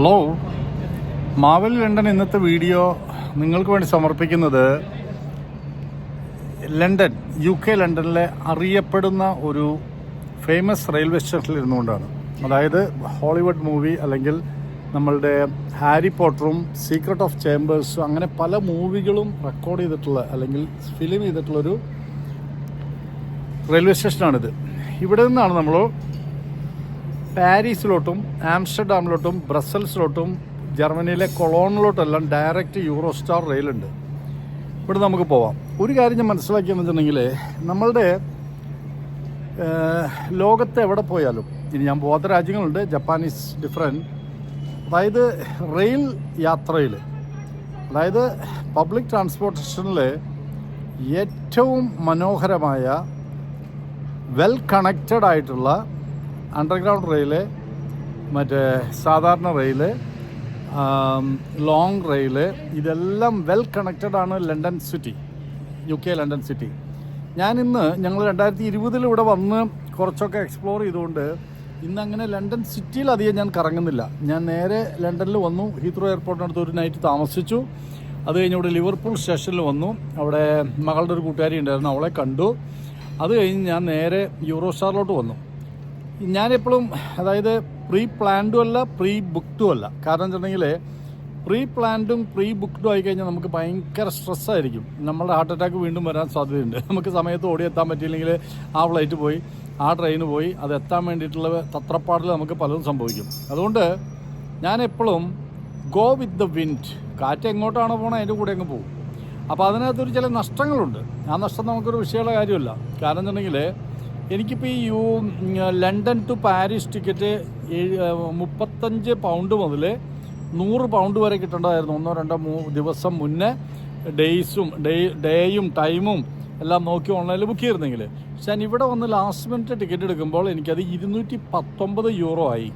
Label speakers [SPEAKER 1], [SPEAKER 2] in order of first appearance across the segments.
[SPEAKER 1] Hello Maveli London ഇന്നത്തെ video നിങ്ങൾക്ക് വേണ്ടി സമർപ്പിക്കുന്നത് ലണ്ടൻ യു കെ ലണ്ടനിലെ അറിയപ്പെടുന്ന ഒരു ഫേമസ് റെയിൽവേ സ്റ്റേഷനിൽ ഇരുന്നുകൊണ്ടാണ്. അതായത് ഹോളിവുഡ് മൂവി അല്ലെങ്കിൽ നമ്മളുടെ ഹാരി പോട്ടറും സീക്രട്ട് ഓഫ് ചേംബേഴ്സും അങ്ങനെ പല മൂവികളും റെക്കോർഡ് ചെയ്തിട്ടുള്ള അല്ലെങ്കിൽ ഫിലിം ചെയ്തിട്ടുള്ളൊരു റെയിൽവേ സ്റ്റേഷനാണിത് ഇവിടെ നിന്നാണ് നമ്മൾ പാരീസിലോട്ടും ആംസ്റ്റർഡാമിലോട്ടും ബ്രസൽസിലോട്ടും ജർമ്മനിയിലെ കൊളോണിലോട്ടെല്ലാം ഡയറക്റ്റ് യൂറോ സ്റ്റാർ റെയിലുണ്ട് ഇവിടെ നമുക്ക് പോവാം. ഒരു കാര്യം ഞാൻ മനസ്സിലാക്കിയെന്ന് വെച്ചിട്ടുണ്ടെങ്കിൽ നമ്മളുടെ ലോകത്ത് എവിടെ പോയാലും ഇനി ഞാൻ പോകാത്ത രാജ്യങ്ങളുണ്ട് ജപ്പാനീസ് ഡിഫറെന്റ് അതായത് റെയിൽ യാത്രയിൽ അതായത് പബ്ലിക് ട്രാൻസ്പോർട്ടേഷനിൽ ഏറ്റവും മനോഹരമായ വെൽ കണക്റ്റഡ് ആയിട്ടുള്ള അണ്ടർഗ്രൗണ്ട് റെയിൽ മറ്റേ സാധാരണ റെയിൽ ലോങ് റെയിൽ ഇതെല്ലാം വെൽ കണക്റ്റഡ് ആണ് London city U K London city ഞാൻ ഇന്ന് ഞങ്ങൾ രണ്ടായിരത്തി ഇരുപതിൽ ഇവിടെ വന്ന് കുറച്ചൊക്കെ എക്സ്പ്ലോർ ചെയ്തുകൊണ്ട് ഇന്ന് അങ്ങനെ ലണ്ടൻ സിറ്റിയിൽ അധികം ഞാൻ കറങ്ങുന്നില്ല. ഞാൻ നേരെ ലണ്ടനിൽ വന്നു. ഹീത്രോ എയർപോർട്ടിനടുത്ത് ഒരു നൈറ്റ് താമസിച്ചു. അത് കഴിഞ്ഞ് ഇവിടെ ലിവർപൂൾ സ്റ്റേഷനിൽ വന്നു. അവിടെ മകളുടെ ഒരു കൂട്ടുകാരി ഉണ്ടായിരുന്നു. അവളെ കണ്ടു. അത് കഴിഞ്ഞ് ഞാൻ നേരെ യൂറോസ്റ്റാറിലോട്ട് വന്നു. ഞാനെപ്പോഴും അതായത് പ്രീ പ്ലാൻഡും അല്ല പ്രീ ബുക്ക്ഡും അല്ല. കാരണം വെച്ചിട്ടുണ്ടെങ്കിൽ പ്രീ പ്ലാൻഡും പ്രീ ബുക്ക്ഡും ആയി കഴിഞ്ഞാൽ നമുക്ക് ഭയങ്കര സ്ട്രെസ്സായിരിക്കും നമ്മുടെ ഹാർട്ട് അറ്റാക്ക് വീണ്ടും വരാൻ സാധ്യതയുണ്ട്. നമുക്ക് സമയത്ത് ഓടിയെത്താൻ പറ്റിയില്ലെങ്കിൽ ആ ഫ്ലൈറ്റ് പോയി ആ ട്രെയിന് പോയി അത് എത്താൻ വേണ്ടിയിട്ടുള്ള തത്രപ്പാടിൽ നമുക്ക് പലതും സംഭവിക്കും. അതുകൊണ്ട് ഞാൻ എപ്പോഴും ഗോ വിത്ത് ദ വിൻഡ് കാറ്റ് എങ്ങോട്ടാണോ പോകണത് അതിന്റെ കൂടെ അങ്ങ് പോകും. അപ്പോൾ അതിനകത്തൊരു ചില നഷ്ടങ്ങളുണ്ട്. ആ നഷ്ടം നമുക്കൊരു വിഷയമുള്ള കാര്യമല്ല. കാരണം എന്നുണ്ടെങ്കിൽ എനിക്കിപ്പോൾ ഈ U London to Paris ticket മുപ്പത്തഞ്ച് പൗണ്ട് മുതൽ നൂറ് പൗണ്ട് വരെ കിട്ടേണ്ടതായിരുന്നു. ഒന്നോ രണ്ടോ മൂ ദിവസം മുന്നേ ഡേയ്സും ഡേ ഡേയും ടൈമും എല്ലാം നോക്കി ഓൺലൈനിൽ ബുക്ക് ചെയ്തിരുന്നെങ്കിൽ പക്ഷേ ഞാൻ ഇവിടെ വന്ന് ലാസ്റ്റ് മിനിറ്റ് ടിക്കറ്റ് എടുക്കുമ്പോൾ എനിക്കത് ഇരുന്നൂറ്റി പത്തൊമ്പത് യൂറോ ആയി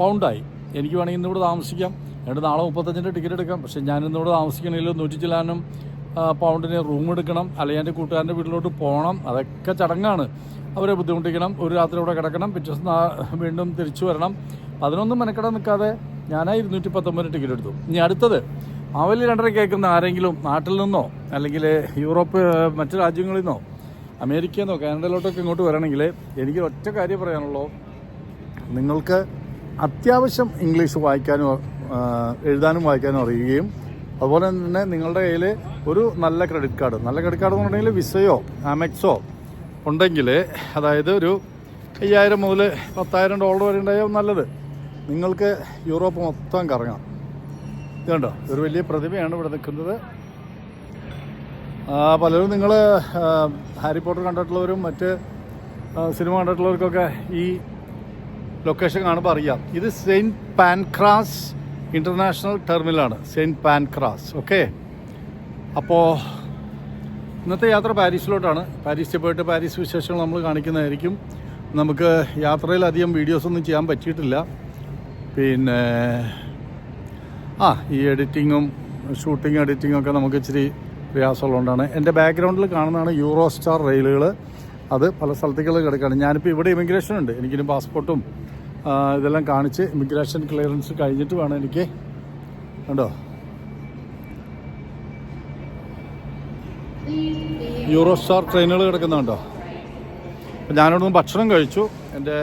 [SPEAKER 1] പൗണ്ടായി. എനിക്ക് വേണമെങ്കിൽ ഇന്നിവിടെ താമസിക്കാം. എന്നിട്ട് നാളെ മുപ്പത്തഞ്ചിന്റെ ടിക്കറ്റ് എടുക്കാം. പക്ഷേ ഞാൻ ഇന്നിവിടെ താമസിക്കണമെങ്കിൽ നൂറ്റി ചില്ലാനും പൗണ്ടിന് റൂം എടുക്കണം. അല്ലെങ്കിൽ എന്റെ കൂട്ടുകാരന്റെ വീട്ടിലോട്ട് പോകണം അതൊക്കെ ചടങ്ങാണ്. അവരെ ബുദ്ധിമുട്ടിക്കണം. ഒരു രാത്രി ഇവിടെ കിടക്കണം. പിറ്റേ ദിവസം വീണ്ടും തിരിച്ചു വരണം. അതിനൊന്നും മെനക്കെടാൻ നിൽക്കാതെ ഞാനാ ഇരുന്നൂറ്റി പത്തൊമ്പത് ടിക്കറ്റ് എടുത്തു. ഇനി അടുത്തത് അവൽ രണ്ടര കേൾക്കുന്ന ആരെങ്കിലും നാട്ടിൽ നിന്നോ അല്ലെങ്കിൽ യൂറോപ്പ് മറ്റു രാജ്യങ്ങളിൽ നിന്നോ അമേരിക്കയിൽ നിന്നോ കാനഡയിലോട്ടൊക്കെ ഇങ്ങോട്ട് വരണമെങ്കിൽ എനിക്ക് ഒറ്റ കാര്യം പറയാനുള്ളൂ. നിങ്ങൾക്ക് അത്യാവശ്യം ഇംഗ്ലീഷ് വായിക്കാനും എഴുതാനും വായിക്കാനും അറിയുകയും അതുപോലെ തന്നെ നിങ്ങളുടെ കയ്യിൽ ഒരു നല്ല ക്രെഡിറ്റ് കാർഡ് നല്ല ക്രെഡിറ്റ് കാർഡ് എന്ന് പറഞ്ഞിട്ടുണ്ടെങ്കിൽ വിസയോ ആമെക്സോ ഉണ്ടെങ്കിൽ അതായത് ഒരു അയ്യായിരം മുതൽ പത്തായിരം ഡോളർ വരെ ഉണ്ടായാൽ നല്ലത്. നിങ്ങൾക്ക് യൂറോപ്പ് മൊത്തം കറങ്ങാം. ഇതുണ്ടോ ഒരു വലിയ പ്രതിമയാണ് ഇവിടെ നിൽക്കുന്നത്. പലരും നിങ്ങൾ ഹാരി പോട്ടർ കണ്ടിട്ടുള്ളവരും മറ്റ് സിനിമ കണ്ടിട്ടുള്ളവർക്കൊക്കെ ഈ ലൊക്കേഷൻ കാണുമ്പോൾ അറിയാം. ഇത് സെയിന്റ് പാൻക്രാസ് ഇന്റർനാഷണൽ ടെർമിനലാണ് സെയിന്റ് പാൻക്രാസ് ഓക്കെ അപ്പോൾ ഇന്നത്തെ യാത്ര പാരീസിലോട്ടാണ്. പാരീസിൽ പോയിട്ട് പാരീസ് വിശേഷങ്ങൾ നമ്മൾ കാണിക്കുന്നതായിരിക്കും. നമുക്ക് യാത്രയിൽ അധികം വീഡിയോസ് ഒന്നും ചെയ്യാൻ പറ്റിയിട്ടില്ല. പിന്നെ ആ ഈ എഡിറ്റിങ്ങും ഷൂട്ടിങ് എഡിറ്റിങ്ങും ഒക്കെ നമുക്ക് ഇച്ചിരി പ്രയാസമുള്ളതുകൊണ്ടാണ്. എന്റെ ബാക്ക്ഗ്രൗണ്ടിൽ കാണുന്നതാണ് യൂറോ സ്റ്റാർ റെയിലുകൾ അത് പല സ്ഥലത്തേക്കുള്ള കിടക്കുകയാണ് ഞാനിപ്പോൾ ഇവിടെ ഇമിഗ്രേഷൻ ഉണ്ട്. എനിക്കിനി പാസ്പോർട്ടും ഇതെല്ലാം കാണിച്ച് ഇമിഗ്രേഷൻ ക്ലിയറൻസ് കഴിഞ്ഞിട്ട് വേണം എനിക്ക്. ഉണ്ടോ യൂറോ സ്റ്റാർ ട്രെയിനുകൾ കിടക്കുന്നുണ്ടോ അപ്പം ഞാനിവിടുന്ന് ഭക്ഷണം കഴിച്ചു. എന്റെ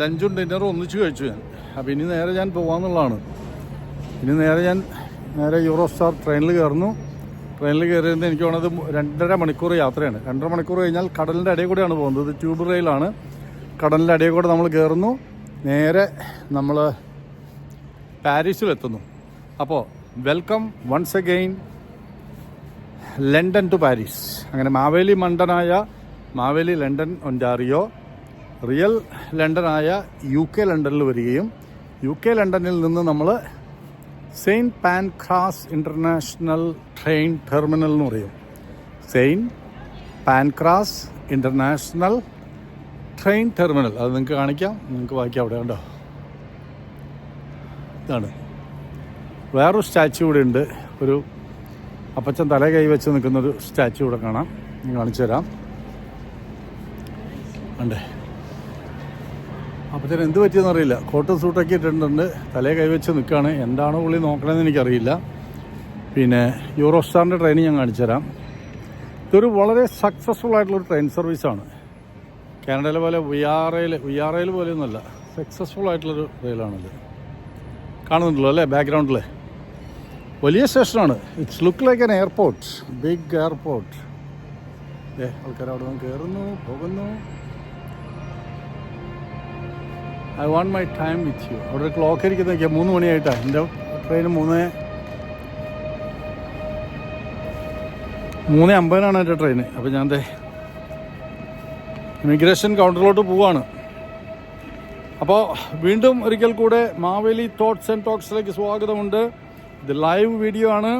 [SPEAKER 1] ലഞ്ചും ഡിന്നറും ഒന്നിച്ച് കഴിച്ചു ഞാൻ. അപ്പം ഇനി നേരെ ഞാൻ പോകാമെന്നുള്ളതാണ് ഇനി നേരെ ഞാൻ നേരെ യൂറോ സ്റ്റാർ ട്രെയിനിൽ കയറുന്നു. ട്രെയിനിൽ കയറിയത് എനിക്ക് വേണത് രണ്ടര മണിക്കൂർ യാത്രയാണ്. രണ്ടര മണിക്കൂർ കഴിഞ്ഞാൽ കടലിന്റെ ഇടയിൽ കൂടെയാണ് പോകുന്നത്. ഇത് ട്യൂബ് റെയിലാണ് കടലിന്റെ അടിയിൽ കൂടെ നമ്മൾ കയറുന്നു നേരെ നമ്മൾ പാരീസിലെത്തുന്നു അപ്പോൾ welcome once again London to Paris അങ്ങനെ മാവേലി മണ്ടനായ മാവേലി ലണ്ടൻ ഒന്റാറിയോ റിയൽ ലണ്ടനായ യു കെ ലണ്ടനിൽ വരികയും യു കെ ലണ്ടനിൽ നിന്ന് നമ്മൾ Saint Pancras international train terminal എന്ന് പറയും. Saint Pancras international train terminal അത് നിങ്ങൾക്ക് കാണിക്കാം. നിങ്ങൾക്ക് ബാക്കി അവിടെ കണ്ടോ? ഇതാണ്. വേറൊരു സ്റ്റാച്ചു കൂടെ ഉണ്ട്. ഒരു അപ്പച്ചൻ തല കൈ വെച്ച് നിൽക്കുന്ന ഒരു സ്റ്റാച്ചു കൂടെ കാണാം. ഞാൻ കാണിച്ചു തരാം. ഉണ്ടേ അപ്പച്ചൻ എന്ത് പറ്റിയെന്ന് അറിയില്ല. കോട്ടും സൂട്ടൊക്കെ ഇട്ടിട്ടുണ്ട്. തല കൈവച്ച് നിൽക്കുകയാണ്. എന്താണോ പുള്ളി നോക്കണമെന്ന് എനിക്കറിയില്ല. പിന്നെ യൂറോസ്റ്റാറിന്റെ ട്രെയിൻ ഞാൻ കാണിച്ചുതരാം ഇതൊരു വളരെ സക്സസ്ഫുൾ ആയിട്ടുള്ളൊരു ട്രെയിൻ സർവീസാണ് കാനഡയിലെ പോലെ വി ആർ എയിൽ വി ആർ എയിൽ പോലെയൊന്നുമല്ല. സക്സസ്ഫുൾ ആയിട്ടുള്ളൊരു റെയിലാണിത് കാണുന്നുണ്ടല്ലോ അല്ലേ ബാക്ക്ഗ്രൗണ്ടിൽ വലിയ സ്റ്റേഷനാണ്. It's look like an airport big airport ഏ ആൾക്കാർ അവിടെ നിന്ന് കയറുന്നു പോകുന്നു. I want my time with you അവിടെ ക്ലോക്ക് ഇരിക്കുന്ന മൂന്ന് മണിയായിട്ടാണ് എന്റെ ട്രെയിൻ മൂന്ന്. മൂന്ന് അമ്പതിനാണ് എന്റെ ട്രെയിൻ അപ്പോൾ ഞാൻ ഇമിഗ്രേഷൻ കൗണ്ടറിലോട്ട് പോവാണ്. അപ്പോൾ വീണ്ടും ഒരിക്കൽ കൂടെ മാവേലി തോട്ട്സ് ആൻഡ് ടോക്സിലേക്ക് സ്വാഗതമുണ്ട്. ഇത് ലൈവ് വീഡിയോ ആണ്.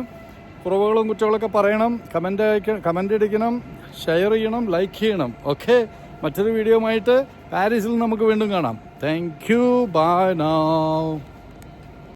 [SPEAKER 1] കുറവുകളും കുറ്റങ്ങളൊക്കെ പറയണം. കമന്റ് അയക്കണം കമന്റ് അടിക്കണം ഷെയർ ചെയ്യണം ലൈക്ക് ചെയ്യണം. ഓക്കെ മറ്റൊരു വീഡിയോ ആയിട്ട് പാരീസിൽ നമുക്ക് വീണ്ടും കാണാം. Thank you buy now